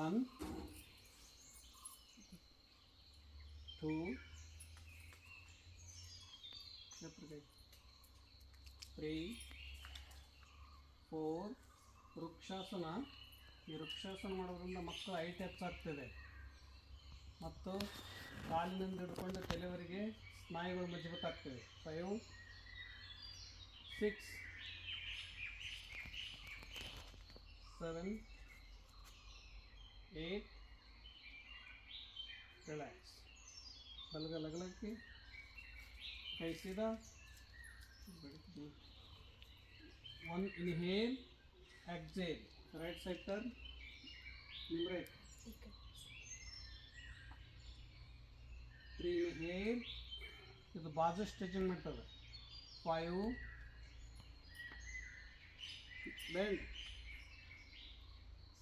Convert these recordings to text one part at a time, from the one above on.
One two three four ವೃಕ್ಷಾಸನ. ಈ ವೃಕ್ಷಾಸನ ಮಾಡೋದ್ರಿಂದ ಮಕ್ಕಳ ಹೈಟ್ ಹೆಚ್ಚಾಗ್ತದೆ ಮತ್ತು ಕಾಲಿನಿಂದ ಹಿಡ್ಕೊಂಡು ತಲೆವರೆಗೆ ಸ್ನಾಯುಗಳು ಮಜಬೂತಾಗ್ತವೆ five six seven eight relax ಬಲಗಲ್ ಅಗಲಕ್ಕೆ ಕೈ ಸೀದಾ one inhale exhale right side turn ನಿಮ್ಮ ರೈಟ್ ತ್ರೀ ಇನ್ಹೇಲ್ ಇದು ಬಾಜು ಸ್ಟ್ರೆಚಿಂಗ್ ಮಾಡ್ತದೆ five bend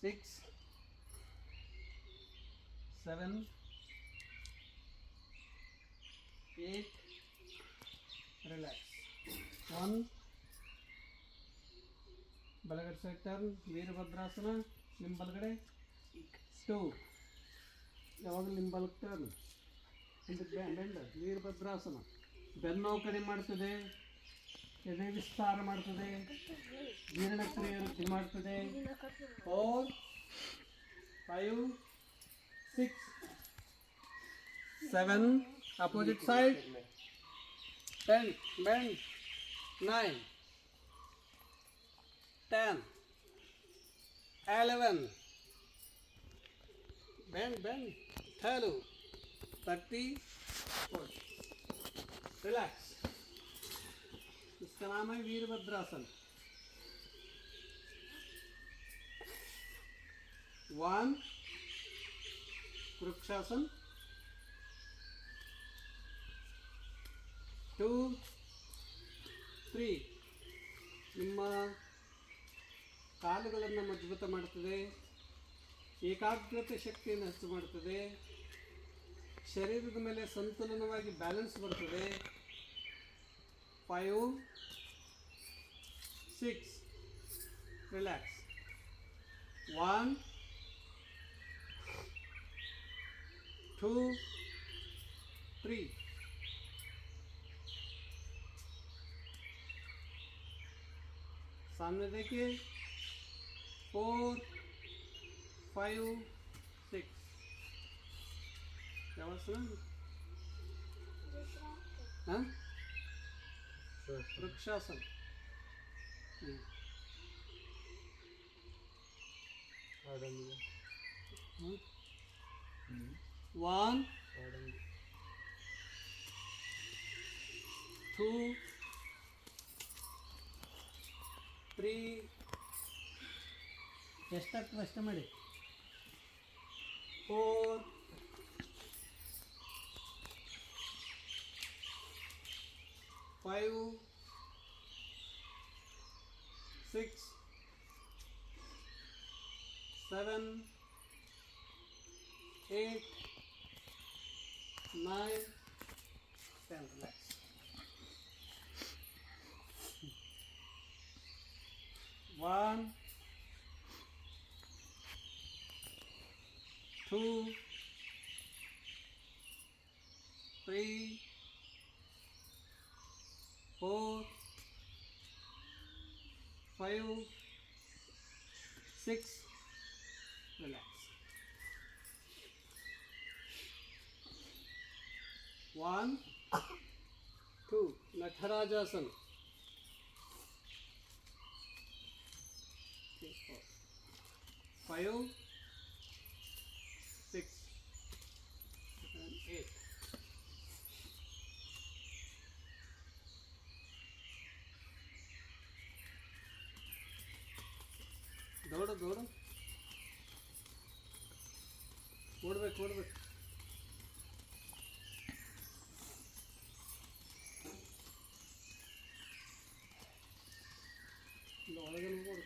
six seven eight relax one ಬಲಗಡೆ ಸೈಡ್ ಟರ್ನ್ ವೀರಭದ್ರಾಸನ ನಿಮ್ಮ ಬಲಗಡೆ. ಟೂ ಯಾವಾಗ ನಿಮ್ಮ ಬಲಕ್ಕೆ ಟರ್ನ್ ಹಿಂದಕ್ಕೆ ವೀರಭದ್ರಾಸನ. ಬೆನ್ನು ಕಡಿಮೆ ಮಾಡ್ತದೆ, ಎದೆ ವಿಸ್ತಾರ ಮಾಡ್ತದೆ, ಜೀರ್ಣಕ್ರಿಯೆ ವೃದ್ಧಿ ಮಾಡ್ತದೆ. Four five seven, opposite side, ten bend nine, ten, eleven bend bend थेलो thirty relax. इसका नाम है वीरभद्रासन। वन वृक्षासन ಟೂ ತ್ರೀ ನಿಮ್ಮ ಕಾಲುಗಳನ್ನು ಮಜಬೂತ ಮಾಡ್ತದೆ ಏಕಾಗ್ರತೆ ಶಕ್ತಿಯನ್ನು ಹೆಚ್ಚು ಮಾಡ್ತದೆ ಶರೀರದ ಮೇಲೆ ಸಂತುಲನವಾಗಿ ಬ್ಯಾಲೆನ್ಸ್ ಬರ್ತದೆ five six relax one two, three. सामने देखिए फोर फाइव सिक्स क्या बात सुना? हाँ? वृक्षासन। हम्म। आदमी। हम्म। हम्म। वन टू थ्री एस्ट एस्टमी four five six seven eight nine, then relax. One, two, three, four, five, six, relax. One two Natarajasana five six eight दौड़ दौड़ ಕೊಡ್ಬೇಕು ಕೊಡ್ಬೇಕು ആളുകൾക്ക്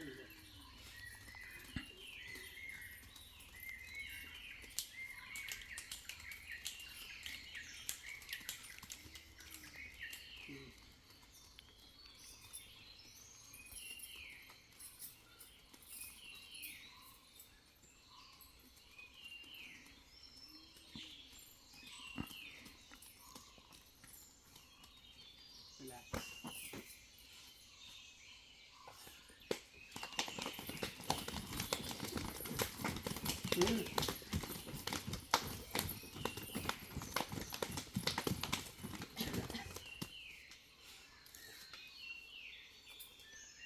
ठीक है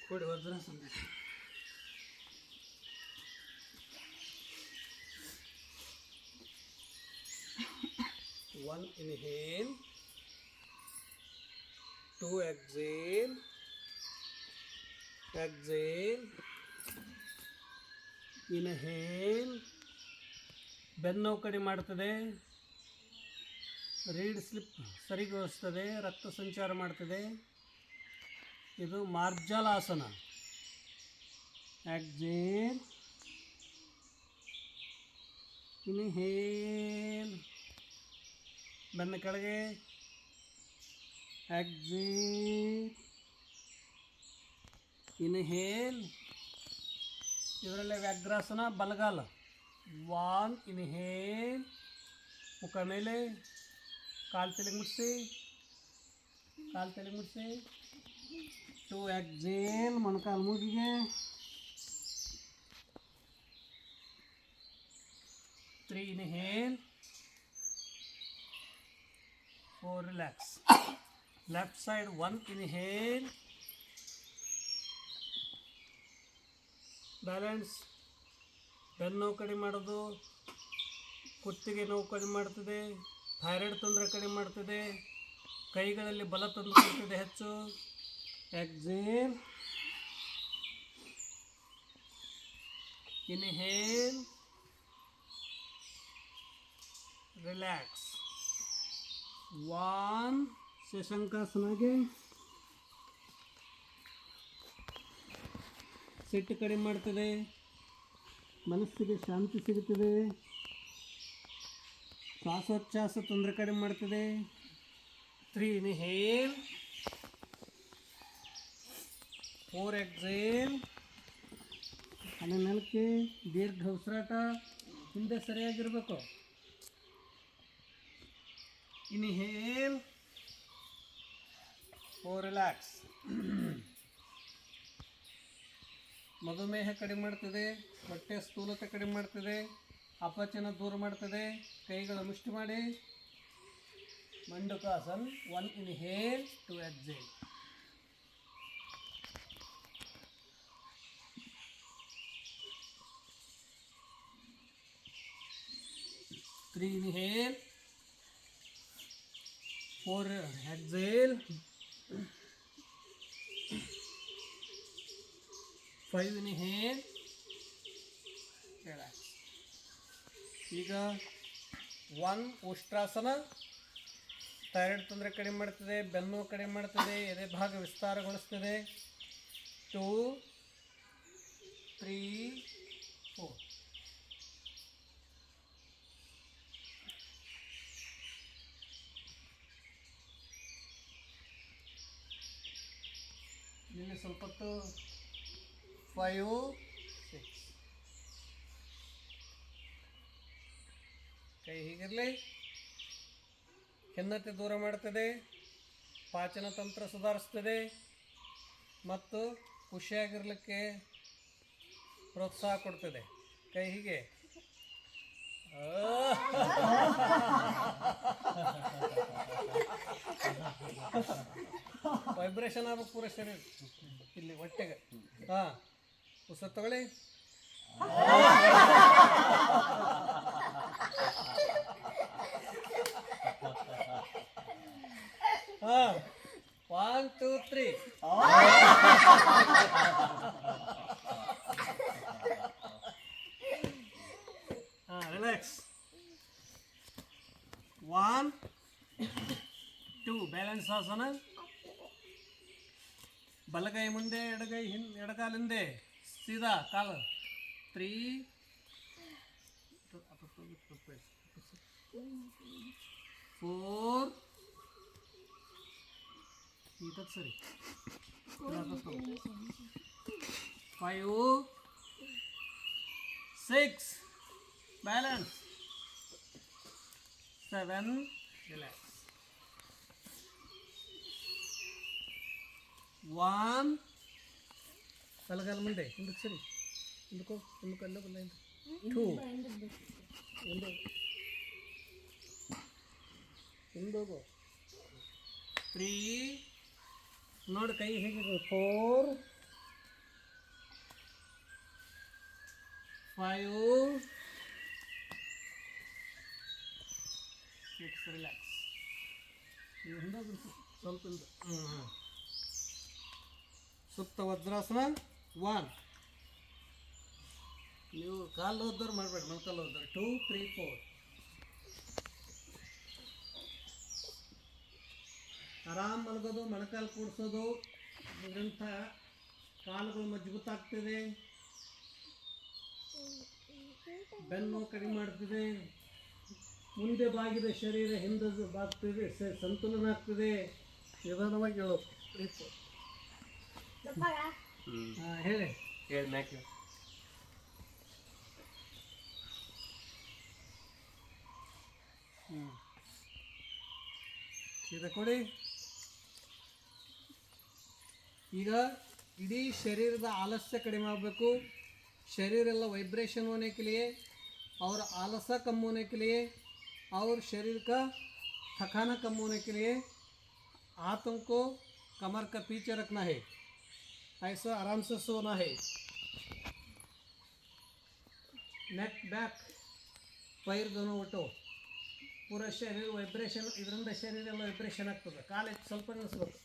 कोड वर्जन समझ one inhale two exhale exhale inhale ಬೆನ್ನು ಕಡಿಮೆ ಮಾಡ್ತದೆ. ರೀಡ್ ಸ್ಲಿಪ್ ಸರಿಗೊಳಿಸ್ತದೆ, ರಕ್ತ ಸಂಚಾರ ಮಾಡ್ತದೆ. ಇದು ಮಾರ್ಜಲಾಸನ. ಎಕ್ಸೇಲ್ ಇನ್ಹೇಲ್ ಬೆನ್ನ ಕೆಳಗೆ. ಎಕ್ಸೇಲ್ ಇನ್ಹೇಲ್ ಇದರಲ್ಲೇ ವ್ಯಾಘ್ರಾಸನ ಬಲಗಾಲ. वांग इन्हेल वो करने ले, काल तेलंग मुझसे, काल तेलंग मुझसे तो एक्जेल मन काल मुझे three inhale four relax left side one inhale balance ಬೆನ್ನು ನೋವು ಕಡಿಮೆ ಮಾಡೋದು, ಕುತ್ತಿಗೆ ನೋವು ಕಡಿಮೆ ಮಾಡ್ತದೆ, ಥೈರಾಯ್ಡ್ ತೊಂದರೆ ಕಡಿಮೆ ಮಾಡ್ತದೆ, ಕೈಗಳಲ್ಲಿ ಬಲ ತಂದು ಕೊಡ್ತದೆ ಹೆಚ್ಚು. ಎಕ್ಸೇಲ್. ಇನ್ಹೇಲ್. ರಿಲ್ಯಾಕ್ಸ್. ವಾನ್. ಶಶಾಂಕಾಸನಾಗೆ ಸಿಟ್ಟು ಕಡಿಮೆ ಮಾಡ್ತದೆ. ಮನಸ್ಸಿಗೆ ಶಾಂತಿ ಸಿಗುತ್ತದೆ. ಶ್ವಾಸೋಚ್ಛ್ವಾಸ ತೊಂದರೆ ಕಡಿಮೆ ಮಾಡ್ತದೆ. Three inhale. Four exhale. ಅಲ್ಲಿ ನೆಲಕ್ಕೆ ದೀರ್ಘ ಉಸಿರಾಟ. ಹಿಂದೆ ಸರಿಯಾಗಿರಬೇಕು. ಇನ್ಹೇಲ್. Four relax. ಮಧುಮೇಹ ಕಡಿಮೆ ಮಾಡ್ತದೆ, ಹೊಟ್ಟೆ ಸ್ಥೂಲತೆ ಕಡಿಮೆ ಮಾಡ್ತದೆ ಅಪಚನ ದೂರ ಮಾಡ್ತದೆ, ಕೈಗಳ ಮುಷ್ಟಿ ಮಾಡಿ. Mandukasana one inhale, two exhale. Three inhale, four exhale five ಹೇನ್ relax ಈಗ ಒನ್ ಉಷ್ಟ್ರಾಸನ ಥೈರಾಯ್ಡ್ ತೊಂದರೆ ಕಡಿಮೆ ಮಾಡ್ತದೆ, ಬೆನ್ನು ಕಡಿಮೆ ಮಾಡ್ತದೆ, ಎದೆ ಭಾಗ ವಿಸ್ತಾರಗೊಳಿಸ್ತದೆ. Two, three, four. ನಿನ್ನೆ ಸ್ವಲ್ಪ ಹೊತ್ತು ಫೈವ್ ಸಿಕ್ಸ್ ಕೈ ಹೀಗಿರಲಿ. ಖಿನ್ನತೆ ದೂರ ಮಾಡ್ತದೆ. ಪಾಚನ ತಂತ್ರ ಸುಧಾರಿಸ್ತದೆ. ಮತ್ತು ಖುಷಿಯಾಗಿರಲಿಕ್ಕೆ ಪ್ರೋತ್ಸಾಹ ಕೊಡ್ತದೆ. ಕೈ ಹೀಗೆ. ವೈಬ್ರೇಷನ್ ಆಗ್ಬೇಕು ಪೂರ ಶರೀರ ಇಲ್ಲಿ ಹೊಟ್ಟೆಗೆ. ಹಾಂ. ಉಸಿರು ತಗೊಳ್ಳಿ. ಹಾಂ ಒನ್ ಟೂ ತ್ರೀ ಹಾಂ ರಿಲ್ಯಾಕ್ಸ್ ಒನ್ ಟೂ ಬ್ಯಾಲೆನ್ಸ್ ಆಸನ. ಬಲಗೈ ಮುಂದೆ, ಎಡಗೈ ಹಿನ್ ಎಡಗಾಲ ಹಿಂದೆ ಸೀದಾ ಕಾಲು ತ್ರೀ ಫೋರ್ ಇದ್ದದ್ದು ಸರಿ five six balance seven relax one ತಲಗಾಲ ಮುಂದೆ ಹಿಂದಕ್ಕೆ ಸರಿ ಹಿಂದಕ್ಕೋ ಹಿಂದಕ್ಕೆ ಅಲ್ಲೋ ಬಲ್ಲ ಹಿಂದೆ ಟೂ ಹಿಂದೋಗು ತ್ರೀ ನೋಡಿ ಕೈ ಹೇಗಿದೆ ಫೋರ್ ಫೈವ್ ಸಿಕ್ಸ್ ರಿಲ್ಯಾಕ್ಸ್ ನೀವು ಹಿಂದೋಗ್ರಿ ಸ್ವಲ್ಪ ಹಿಂದೆ ಹ್ಞೂ ಹ್ಞೂ ಸುಪ್ತ ವಜ್ರಾಸನ ಒನ್ ನೀವು ಕಾಲು ಓದ್ದವ್ರು ಮಾಡಬೇಡಿ ಮೊಣಕಾಲು ಓದ್ದವ್ರು ಟೂ ತ್ರೀ ಫೋರ್ ಆರಾಮ್ ಮಲಗೋದು, ಮೊಣಕಾಲು ಕೂಡಿಸೋದು ಇದರಿಂದ ಕಾಲುಗಳು ಮಜಬೂತ್ ಆಗ್ತಿದೆ. ಬೆನ್ನು ಕಡಿಮೆ ಮಾಡ್ತಿದೆ. ಮುಂದೆ ಬಾಗಿದ ಶರೀರ, ಹಿಂದೆ ಬಾಗ್ತಿದೆ ಸಂತುಲನ ಆಗ್ತಿದೆ. ನಿಧಾನವಾಗಿ ಹೇಳೋದು ಹೇಳಿ ಹೇಳಿ ಮ್ಯಾಕೆ ಹ್ಞೂ ಸೀದಾ ಕೊಡಿ ಈಗ ಇಡೀ ಶರೀರದ ಆಲಸ್ಯ ಕಡಿಮೆ ಆಗಬೇಕು शरीर ಎಲ್ಲ वाइब्रेशन होने के लिए और आलसा कम होने के लिए और शरीर का थकाना कम होने के लिए हाथों को कमर का पीछे रखना है ऐसा आराम से सोना है नेक बैक ಪೈರ್ ದೋನೋ ಒಟ್ಟು ಪೂರ ಶರೀರ ವೈಬ್ರೇಷನ್ ಇದರಿಂದ ಶರೀರ ಎಲ್ಲ ವೈಬ್ರೇಷನ್ ಆಗ್ತದೆ ಕಾಲು ಎತ್ತಿ ಸ್ವಲ್ಪ ನಿಲ್ಲಿಸ್ಬೇಕು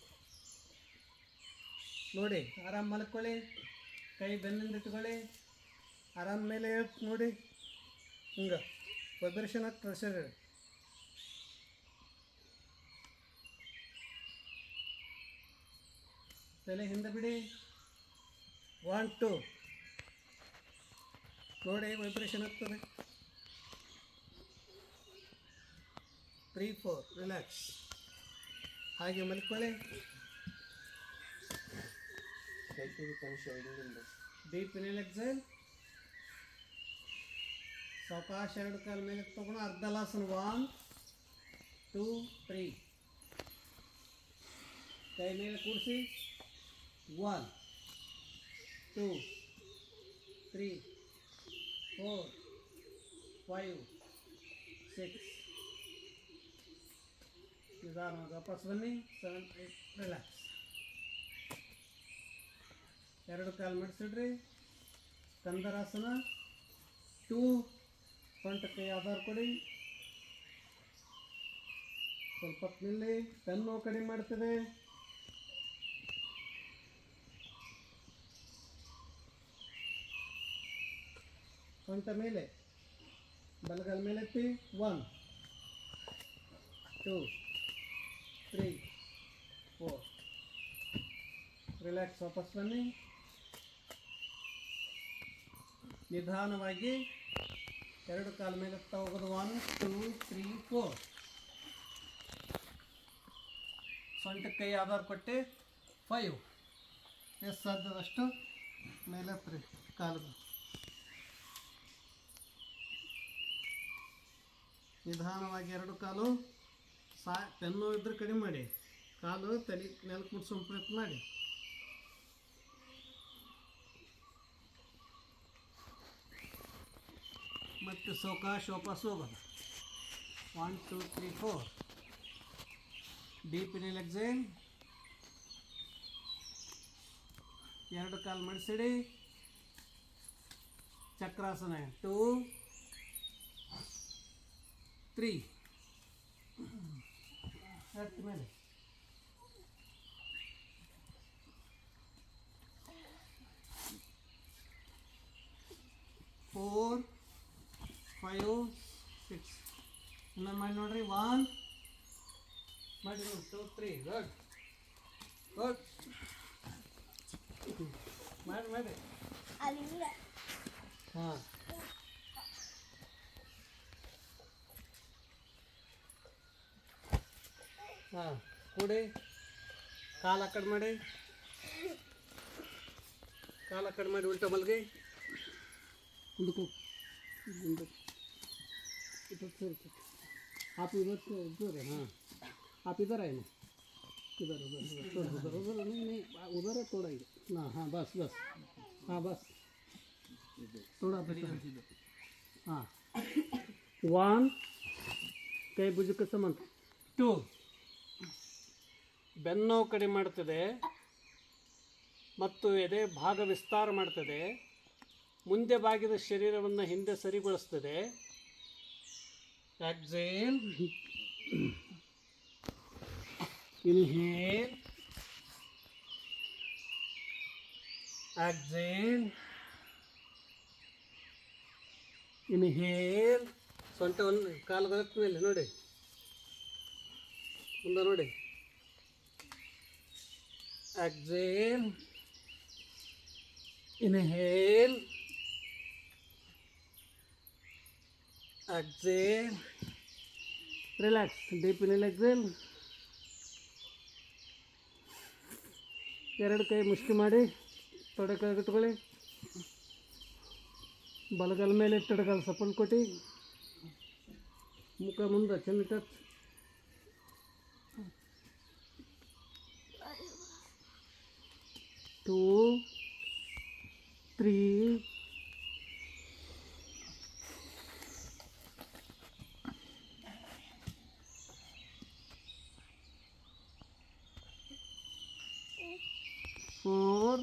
ನೋಡಿ ಆರಾಮ್ ಮಲ್ಕೊಳ್ಳಿ ಕೈ ಬೆನ್ನಿಂದ ಇಟ್ಕೊಳ್ಳಿ ಆರಾಮ್ ಮೇಲೆ ಹೇಳ್ತು ನೋಡಿ ಹಿಂಗೆ ವೈಬ್ರೇಷನ್ ಆಗ್ತದೆ ಶರೀರ ತಲೆ ಹಿಂದೆ ಬಿಡಿ ಒನ್ ಟು ನೋಡಿ ವೈಬ್ರೇಷನ್ ಆಗ್ತದೆ ತ್ರೀ ಫೋರ್ ರಿಲ್ಯಾಕ್ಸ್ ಹಾಗೆ ಮಲ್ಕೊಳ್ಳಿ ಡೀಪ್ ಇನ್ ಎಕ್ಸೈಲ್ ಸಾವಕಾಶ ಎರಡು ಕಾಲ ಮೇಲೆ ತಗೊಂಡು ಅರ್ಧ ಲಾಸನ ಒನ್ ಟೂ ತ್ರೀ ಕೈ ಮೇಲೆ ಕೂಡಿಸಿ one two three four five six ನಿಧಾನವಾಗಿ ವಾಪಸ್ ಬನ್ನಿ. ಸೆವೆನ್ ಏಟ್ ರಿಲ್ಯಾಕ್ಸ್ ಎರಡು ಕಾಲು ಮಡಿಸಿಡ್ರಿ. ಕಂದರಾಸನ ಟೂ ಕೈ ಆಧಾರ ಕೊಡಿ. ಸ್ವಲ್ಪ ನಿಲ್ಲಿ, ಬೆನ್ನು ಕಡಿಮೆ ಮಾಡ್ತದೆ. ಸೊಂಟ ಮೇಲೆ. ಬಲಗಾಲ ಮೇಲೆ ಎತ್ತಿ. One two three four relax ವಾಪಸ್ ಬನ್ನಿ. ನಿಧಾನವಾಗಿ ಎರಡು ಕಾಲ ಮೇಲೆ ಎತ್ತ ಹೋಗೋದು. ಒನ್ ಟೂ ತ್ರೀ ಫೋರ್ ಸೊಂಟಕ್ಕೆ ಕೈ ಆಧಾರ ಕೊಟ್ಟು ಫೈವ್ ಎಷ್ಟು ಸಾಧ್ಯದಷ್ಟು ಮೇಲೆ ಹತ್ರಿ ನಿಧಾನವಾಗಿ ಎರಡು ಕಾಲು ಸಾ ಪೆನ್ನು ಇದ್ರೆ ಕಡಿಮೆ ಮಾಡಿ. ಕಾಲು ತಲೆ ನೆಲಕ್ಕೆ ಮುಟ್ಸೋ ಪ್ರಯತ್ನ ಮಾಡಿ. ಮತ್ತು ಸಾವಕಾಶ ವಾಪಸ್ ಹೋಗೋದು one two three four deep exhale ಎರಡು ಕಾಲು ಮಡಿಸಿಡಿ ಚಕ್ರಾಸನ ಟೂ ತ್ರೀ ಹತ್ತು ಮೇಲೆ ಫೋರ್ ಫೈವ್ ಸಿಕ್ಸ್ ಇನ್ನೊಂದು ಮಾಡಿ ನೋಡ್ರಿ. ಒನ್ ಮಾಡಿ ನೋಡಿ. ಟೂ ತ್ರೀ ಗುಡ್ ಗುಡ್ ಮಾಡಿ ಮಾಡಿ. ಹಾಂ. हां कुठे काला कडमडे काला कडमडे उलट मलगे. उडको आप इथं जोर आहे हां. आप इधर आहे ना. इधर उधर उधर उधर उधर नाही नाही. उधर तोडायचं ना हां बस बस. हां बस. तोडा हां. वन काय बुजू कसं म्हणतो? टू ಬೆನ್ನು ಕಡಿಮೆ ಮಾಡ್ತದೆ ಮತ್ತು ಎದೆ ಭಾಗ ವಿಸ್ತಾರ ಮಾಡ್ತದೆ. ಮುಂದೆ ಬಾಗಿದ ಶರೀರವನ್ನು ಹಿಂದೆ ಸರಿಗೊಳಿಸ್ತದೆ. ಎಕ್ಸೇಲ್. ಇನ್ಹೇಲ್. ಎಕ್ಸೇಲ್. ಇನ್ಹೇಲ್. ಸೊಂಟ ಒಂದು ಕಾಲು ಮೇಲೆ ನೋಡಿ. ಮುಂದೆ ನೋಡಿ. exhale inhale exhale relax deep in exhale ಎರಡು ಕೈ ಮುಷ್ಟಿ ಮಾಡಿ ತೊಡೆ ಕೆಳಗೆ ಇಟ್ಕೊಳ್ಳಿ ಬಲಗಲ್ ಮೇಲೆ ತೊಡೆಗಾಲ ಸಪೋರ್ಟ್ ಕೊಟ್ಟು ಮುಖ ಮುಂದೆ ಚೆನ್ನ touch two, three, four,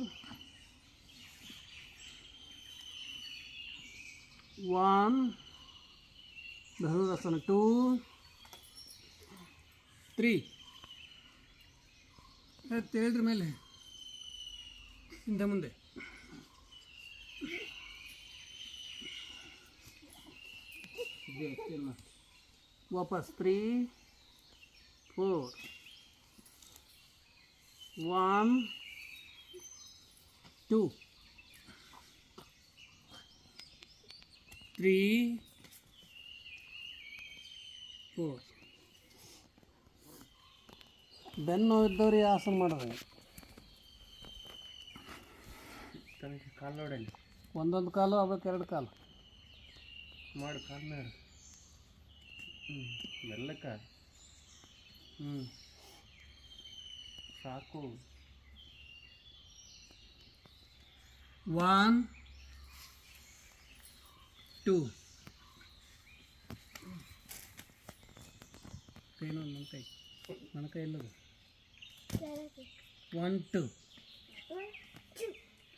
one, Dhanurasana two three तेरे मेल है ಹಿಂದೆ ಮುಂದೆ ಇದೆ ಅಷ್ಟೇನ. ವಾಪಸ್ three four one two, three, four. ಬೆನ್ನು ಇದ್ದವ್ರು ಈ ಆಸನ ಮಾಡೋದು ಕಾಲು ನೋಡಲ್ಲಿ ಒಂದೊಂದು ಕಾಲು ಅವಕ್ಕೆ ಎರಡು ಕಾಲು ಮಾಡು ಕಾಲು ನೋಡು ಹ್ಞೂ ಮೆಲ್ಲಕ್ಕ ಹ್ಞೂ ಸಾಕು ಒನ್ ಟೂ ಕೈನ ನನ್ನ ಕೈ ನನ್ನ ಕೈ ಎಲ್ಲದು ಒನ್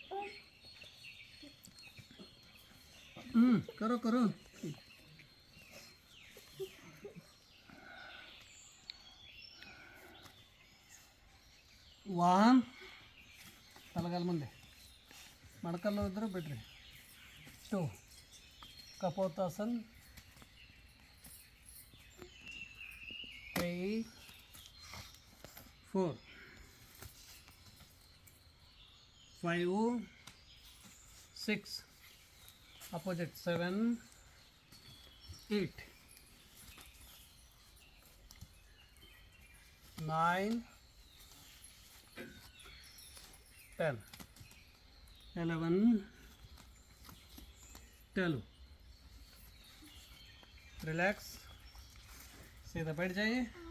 ಟು ಹ್ಞೂ ಕರೋ ಕರೋ ಒನ್ ತಲಗಾಲ ಮುಂದೆ ಮೊಣಕಲ್ಲು ಇದ್ರೆ ಬಿಡ್ರಿ two ಕಪೋತಾಸನ್ three four five six opposite seven eight nine ten eleven twelve relax सीधा बैठ जाइए।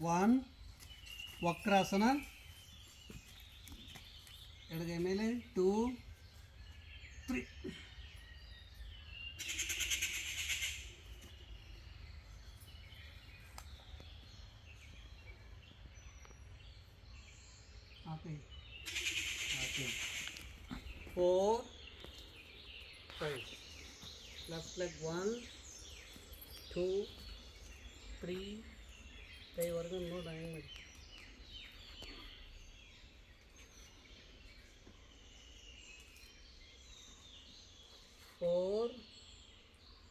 वन ವಕ್ರಾಸನ ಎಡಗೈ ಮೇಲೆ two three Okay. Okay. Four, five. Left leg one,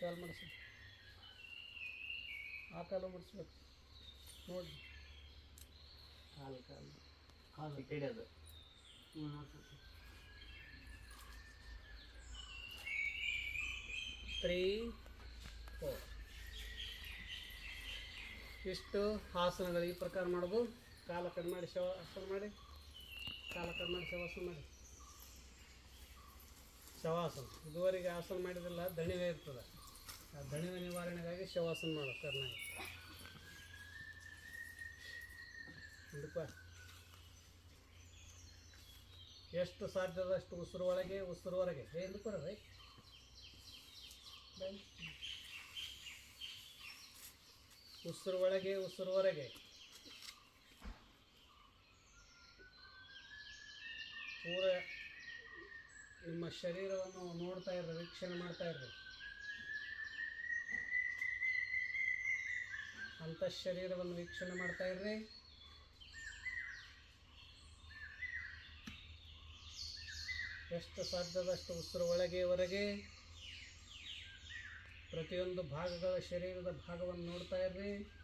ಕಾಲ್ ಮಾಡಿಸಿ. ಆ ಕಾಲು ಬಿಡಿಸ್ಬೇಕು ನೋಡಿ. ಕಾಲು ಕಾಲು. ಕಾಲು ಅದು ತ್ರೀ ಫೋರ್ ಇಷ್ಟು ಆಸನಗಳು ಈ ಪ್ರಕಾರ ಮಾಡೋದು ಕಾಲ ಕಡಿಮೆ ಮಾಡಿ ಶವಾಸನ ಮಾಡಿ. ಕಾಲ ಕಡಿಮೆ ಮಾಡಿ ಶವಾಸನ ಮಾಡಿ. ಶವಾಸನ. ಇದುವರೆಗೆ ಆಸನ ಮಾಡಿದಿಲ್ಲ ದಣಿವೆ ಇರ್ತದೆ. ದಣಿವೆ ನಿವಾರಣೆಗಾಗಿ ಶವಾಸನ ಮಾಡೋ ಕರ್ನಾಗಿ ಹಿಂದಪ್ಪ ಎಷ್ಟು ಸಾಧ್ಯದಷ್ಟು ಉಸಿರು ಒಳಗೆ, ಉಸಿರು ಹೊರಗೆ. ಏನು ಬರ ಉಸಿರು ಒಳಗೆ, ಉಸಿರು ಹೊರಗೆ. ಪೂರ ನಿಮ್ಮ ಶರೀರವನ್ನು ನೋಡ್ತಾ ಇರ್ರಿ, ವೀಕ್ಷಣೆ ಮಾಡ್ತಾ ಇರ್ರಿ. ಅಂತ ಶರೀರವನ್ನು ವೀಕ್ಷಣೆ ಮಾಡ್ತಾ ಇರ್ರಿ. ಎಷ್ಟು ಸಾಧ್ಯದಷ್ಟು ಉಸಿರು ಒಳಗೆ, ಹೊರಗೆ. ಪ್ರತಿಯೊಂದು ಭಾಗಗಳ ಶರೀರದ ಭಾಗವನ್ನು ನೋಡ್ತಾ ಇರ್ರಿ.